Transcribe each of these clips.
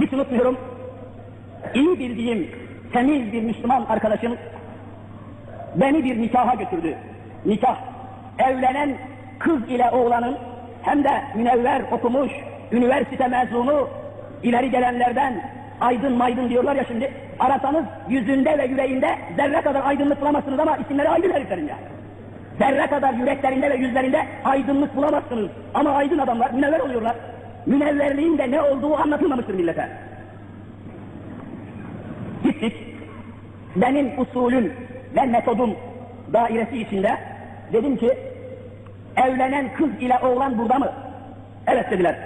Hiç unutmuyorum. İyi bildiğim, temiz bir Müslüman arkadaşım beni bir nikaha götürdü. Nikah. Evlenen kız ile oğlanın hem de münevver okumuş, üniversite mezunu, ileri gelenlerden aydın maydın diyorlar ya şimdi. Arasanız yüzünde ve yüreğinde zerre kadar aydınlık bulamazsınız ama isimleri aydın heriflerin ya. Zerre kadar yüreklerinde ve yüzlerinde aydınlık bulamazsınız. Ama aydın adamlar münevver oluyorlar. Münevverliğin de ne olduğu anlatılmamıştır millete. Gittik. Benim usulüm ve metodum dairesi içinde dedim ki evlenen kız ile oğlan burada mı? Evet dediler.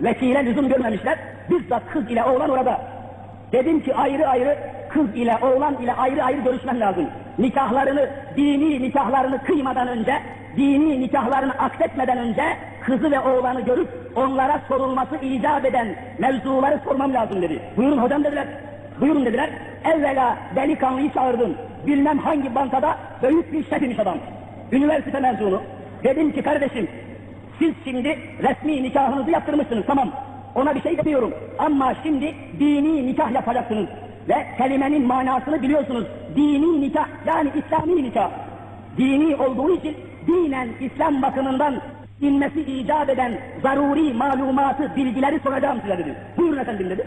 Vekile lüzum görmemişler. Bizzat kız ile oğlan orada. Dedim ki ayrı ayrı kız ile oğlan ile ayrı ayrı görüşmem lazım. Nikahlarını, dini nikahlarını kıymadan önce, dini nikahlarını aksetmeden önce kızı ve oğlanı görüp onlara sorulması icap eden mevzuları sormam lazım dedi. Buyurun hocam dediler. Buyurun dediler. Evvela delikanlıyı çağırdım. Bilmem hangi bankada büyük bir şefmiş adam. Üniversite mezunu. Dedim ki kardeşim siz şimdi resmi nikahınızı yaptırmışsınız tamam. Ona bir şey demiyorum. Ama şimdi dini nikah yapacaksınız. Ve kelimenin manasını biliyorsunuz. Dini nikah yani İslami nikah. Dini olduğu için dinen İslam bakımından inmesi icap eden zaruri malumatı, bilgileri soracağım size dedi. Buyurun efendim dedi.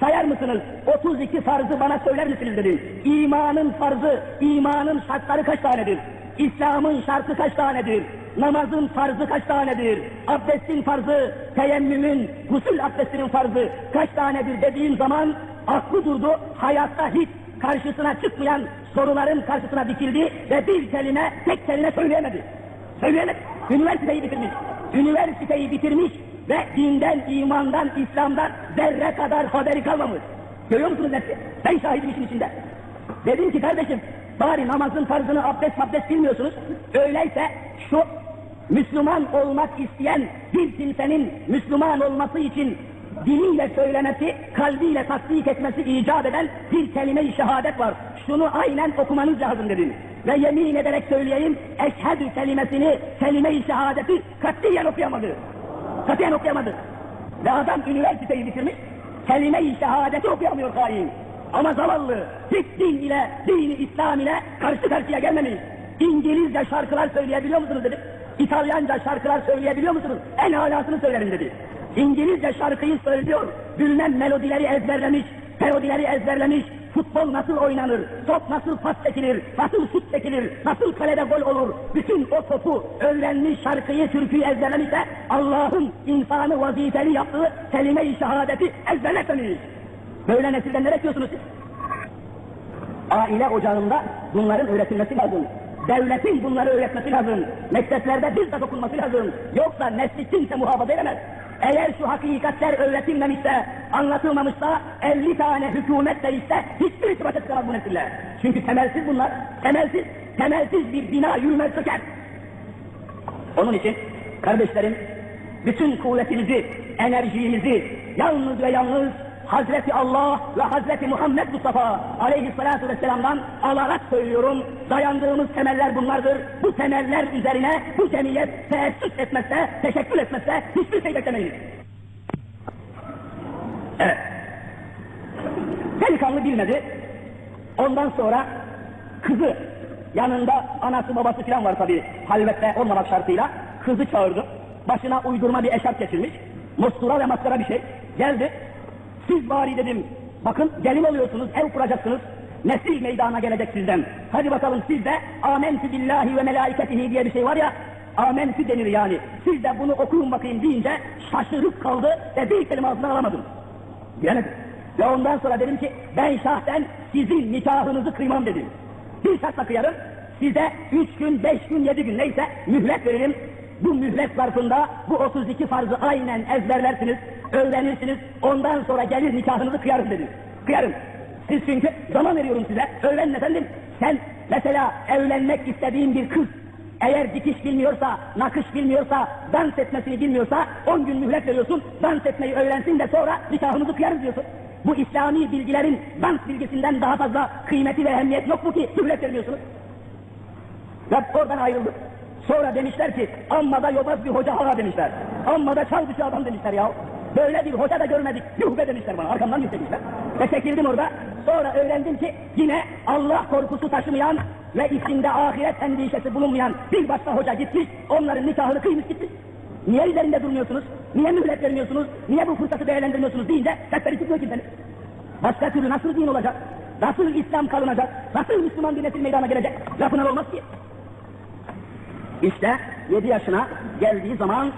Sayar mısınız? 32 farzı bana söyler misiniz dedim. İmanın farzı, imanın şartları kaç tanedir? İslam'ın şartı kaç tanedir? Namazın farzı kaç tanedir? Abdestin farzı, teyemmümün, gusül abdestinin farzı kaç tanedir dediğim zaman aklı durdu. Hayatta hiç karşısına çıkmayan soruların karşısına dikildi ve bir kelime, tek kelime söyleyemedi. Söyleyemedi. Üniversiteyi bitirmiş. Üniversiteyi bitirmiş ve dinden, imandan, İslam'dan zerre kadar haberi kalmamış. Görüyor musunuz hepsi? Ben şahidim işin içinde. Dedim ki kardeşim, bari namazın farzını abdest abdest bilmiyorsunuz. Öyleyse şu Müslüman olmak isteyen bir kimsenin Müslüman olması için diliyle söylemesi, kalbiyle tasdik etmesi icap eden bir kelime-i şehadet var. Şunu aynen okumanız lazım dedim. Ve yemin ederek söyleyeyim, eşhedü kelimesini, kelime-i şehadeti katiyen okuyamadı. Katiyen okuyamadı. Ve adam üniversiteyi bitirmiş, kelime-i şehadeti okuyamıyor hain. Ama zavallı, hiç din ile, dini İslam ile karşı karşıya gelmemiş. İngilizce şarkılar söyleyebiliyor musunuz dedim. İtalyanca şarkılar söyleyebiliyor musunuz? En alasını söylerim dedi. İngilizce şarkıyı söylüyor, bilmem melodileri ezberlemiş, melodileri ezberlemiş, futbol nasıl oynanır, top nasıl pas çekilir, nasıl şut çekilir, nasıl kalede gol olur, bütün o topu öğrenmiş, şarkıyı, türküyü ezberlemiş de Allah'ın insanı vazifeli yaptığı kelime-i şehadeti ezberlememiş. Böyle nesilden ne bekliyorsunuz siz? Aile ocağında bunların öğretilmesi lazım. Devletin bunları öğretmesi lazım. Mekteplerde bizzat okunması lazım. Yoksa nesli kimse muhafaza edemez. Eğer şu hakikatler öğretilmemişse, anlatılmamışsa, 50 tane hükümet değişse hiçbir irtibata çıkamaz bu nesiller. Çünkü temelsiz bunlar, temelsiz, temelsiz bir bina yürümez çöker. Onun için kardeşlerim, bütün kuvvetinizi, enerjinizi yalnız ve yalnız Hazreti Allah ve Hazreti Muhammed Mustafa aleyhissalatu vesselam'dan alarak söylüyorum. Dayandığımız temeller bunlardır. Bu temeller üzerine bu cemiyet teessüs etmezse, teşekkür etmezse hiçbir şey beklemeyiz. Evet. Delikanlı bilmedi. Ondan sonra kızı yanında anası babası falan var tabi halvette olmamak şartıyla kızı çağırdı. Başına uydurma bir eşarp geçirmiş. Mustura ve maskara bir şey. Geldi. Siz bari dedim, bakın gelin oluyorsunuz, ev kuracaksınız, nesil meydana gelecek sizden. Hadi bakalım siz de amentü billahi ve melaiketihi diye bir şey var ya, amentü denir yani. Siz de bunu okuyun bakayım deyince şaşırıp kaldı ve bir kelime ağzından alamadım. Bilemedim. Ve ondan sonra dedim ki ben şahsen sizin nikahınızı kıymam dedim. Bir şartla kıyarım, size üç gün, beş gün, yedi gün neyse mühlet veririm. Bu mühlet zarfında bu 32 farzı aynen ezberlersiniz, öğrenirsiniz. Ondan sonra gelir nikahınızı kıyarım dedim. Kıyarım. Siz çünkü zaman veriyorum size. Öğrenin efendim. Sen mesela evlenmek istediğin bir kız eğer dikiş bilmiyorsa, nakış bilmiyorsa, dans etmesini bilmiyorsa 10 gün mühlet veriyorsun. Dans etmeyi öğrensin de sonra nikahımızı kıyarız diyorsun. Bu İslami bilgilerin dans bilgisinden daha fazla kıymeti ve ehemmiyet yok mu ki mühlet vermiyorsunuz? Ve oradan ayrıldık. Sonra demişler ki amma da yobaz bir hoca hava demişler. Amma da çal dışı adam demişler ya. Böyle bir hoca da görmedik. Yuh be demişler bana. Arkamdan yüklemişler. Ve çekildim orada. Sonra öğrendim ki yine Allah korkusu taşımayan ve içinde ahiret endişesi bulunmayan bir başka hoca gitmiş. Onların nikahını kıymış gitmiş. Niye üzerinde durmuyorsunuz? Niye mühlet vermiyorsunuz? Niye bu fırsatı değerlendirmiyorsunuz deyince sesleri çıkıyor kimsenin. Başka türlü nasıl din olacak? Nasıl İslam kalınacak? Nasıl Müslüman bir nesil meydana gelecek? Lafına olmaz ki. İşte 7 yaşına geldiği zaman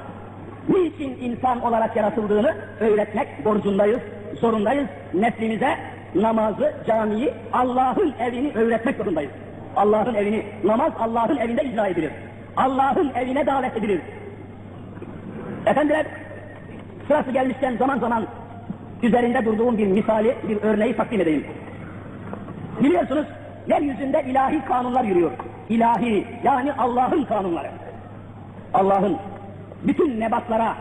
niçin insan olarak yaratıldığını öğretmek borcundayız, zorundayız. Neslimize namazı, camiyi, Allah'ın evini öğretmek zorundayız. Allah'ın evini, namaz Allah'ın evinde icra edilir. Allah'ın evine davet edilir. Efendiler, sırası gelmişken zaman zaman üzerinde durduğum bir misali, bir örneği takdim edeyim. Biliyorsunuz, yeryüzünde ilahi kanunlar yürüyor. İlahi, yani Allah'ın kanunları. Allah'ın bütün nebatlara,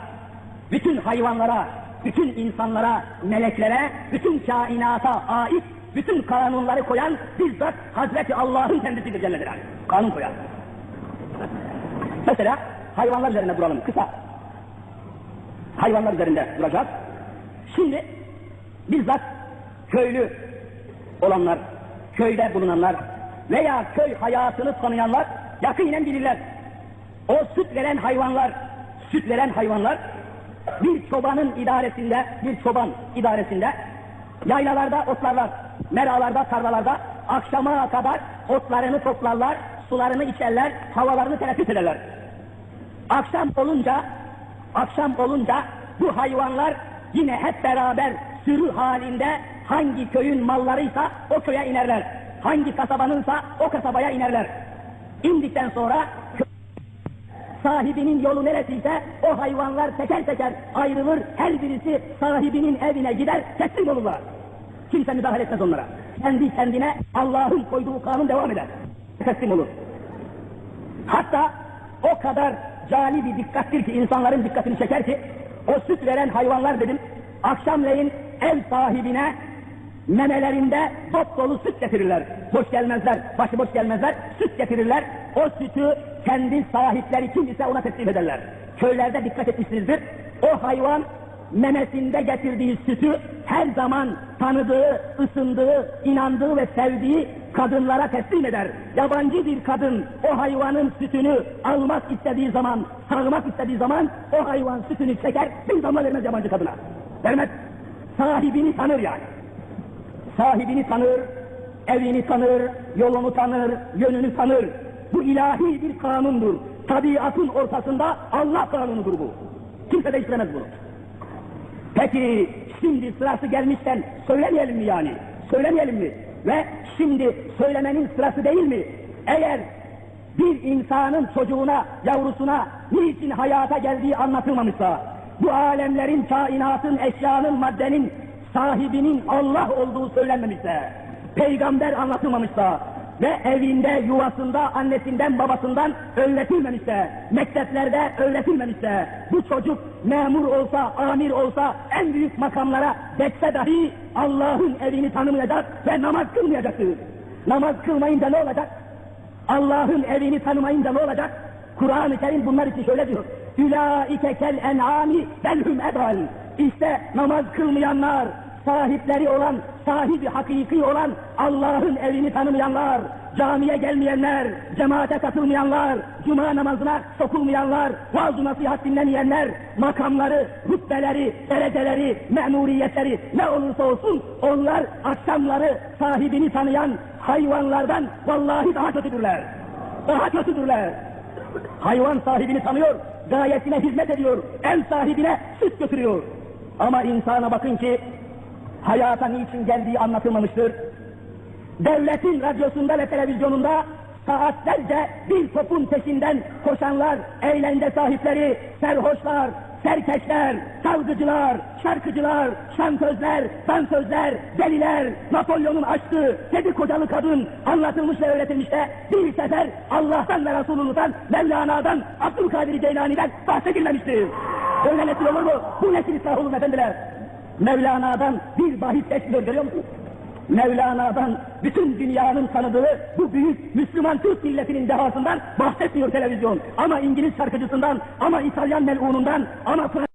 bütün hayvanlara, bütün insanlara, meleklere, bütün kainata ait bütün kanunları koyan bizzat Hazreti Allah'ın kendisidir Celle. Kanun koyan. Mesela hayvanlar üzerinde duralım kısa. Hayvanlar üzerinde duracağız. Şimdi bizzat köylü olanlar, köyde bulunanlar veya köy hayatını tanıyanlar yakinen bilirler. O süt veren hayvanlar, süt veren hayvanlar bir çobanın idaresinde, bir çoban idaresinde yaylalarda otlarlar, meralarda, tarlalarda akşama kadar otlarını toplarlar, sularını içerler, havalarını teneffüs ederler. Akşam olunca, akşam olunca bu hayvanlar yine hep beraber sürü halinde hangi köyün mallarıysa o köye inerler. Hangi kasabanınsa o kasabaya inerler. İndikten sonra sahibinin yolu neresiyse o hayvanlar teker teker ayrılır, her birisi sahibinin evine gider, teslim olurlar. Kimse müdahale etmez onlara. Kendi kendine Allah'ın koyduğu kanun devam eder. Teslim olur. Hatta o kadar cali bir dikkattir ki insanların dikkatini çeker ki o süt veren hayvanlar dedim akşamleyin ev sahibine memelerinde dop dolu süt getirirler. Boş gelmezler, başıboş gelmezler, süt getirirler. O sütü kendi sahipleri kim ise ona teslim ederler. Köylerde dikkat etmişsinizdir. O hayvan memesinde getirdiği sütü her zaman tanıdığı, ısındığı, inandığı ve sevdiği kadınlara teslim eder. Yabancı bir kadın o hayvanın sütünü almak istediği zaman, sağmak istediği zaman o hayvan sütünü çeker, bir damla vermez yabancı kadına. Vermez. Sahibini tanır yani. Sahibini tanır, evini tanır, yolunu tanır, yönünü tanır. Bu ilahi bir kanundur. Tabiatın ortasında Allah kanunudur bu. Kimse değiştiremez bunu. Peki şimdi sırası gelmişken söylemeyelim mi yani? Söylemeyelim mi? Ve şimdi söylemenin sırası değil mi? Eğer bir insanın çocuğuna, yavrusuna niçin hayata geldiği anlatılmamışsa, bu alemlerin, kainatın, eşyanın, maddenin sahibinin Allah olduğu söylenmemişse, peygamber anlatılmamışsa ve evinde, yuvasında, annesinden, babasından öğretilmemişse, mekteplerde öğretilmemişse, bu çocuk memur olsa, amir olsa, en büyük makamlara geçse dahi Allah'ın evini tanımayacak ve namaz kılmayacaktır. Namaz kılmayınca ne olacak? Allah'ın evini tanımayınca ne olacak? Kur'an-ı Kerim bunlar için şöyle diyor. Ülaike kel en'ami belhum edal. İşte namaz kılmayanlar, sahipleri olan, sahibi hakiki olan Allah'ın evini tanımayanlar, camiye gelmeyenler, cemaate katılmayanlar, cuma namazına sokulmayanlar, vaaz nasihat dinlemeyenler, makamları, rütbeleri, dereceleri, memuriyetleri ne olursa olsun onlar akşamları sahibini tanıyan hayvanlardan vallahi daha kötüdürler. Daha kötüdürler. Hayvan sahibini tanıyor, gayesine hizmet ediyor, ev sahibine süt götürüyor. Ama insana bakın ki hayata niçin geldiği anlatılmamıştır. Devletin radyosunda ve televizyonunda saatlerce bir topun peşinden koşanlar, eğlence sahipleri, serhoşlar, serkeşler, salgıcılar, şarkıcılar, şantözler, dansözler, deliler, Napolyon'un aşkı, yedi kocalı kadın anlatılmış ve öğretilmiş de bir sefer Allah'tan ve Resulullah'tan, Mevlana'dan, Abdülkadir Geylani'den bahsedilmemiştir. Öyle nesil olur mu? Bu nesil ıslah olur efendiler. Mevlana'dan bir bahis geçmiyor görüyor musunuz? Mevlana'dan bütün dünyanın tanıdığı bu büyük Müslüman Türk milletinin dehasından bahsetmiyor televizyon. Ama İngiliz şarkıcısından, ama İtalyan melunundan, ama Fransız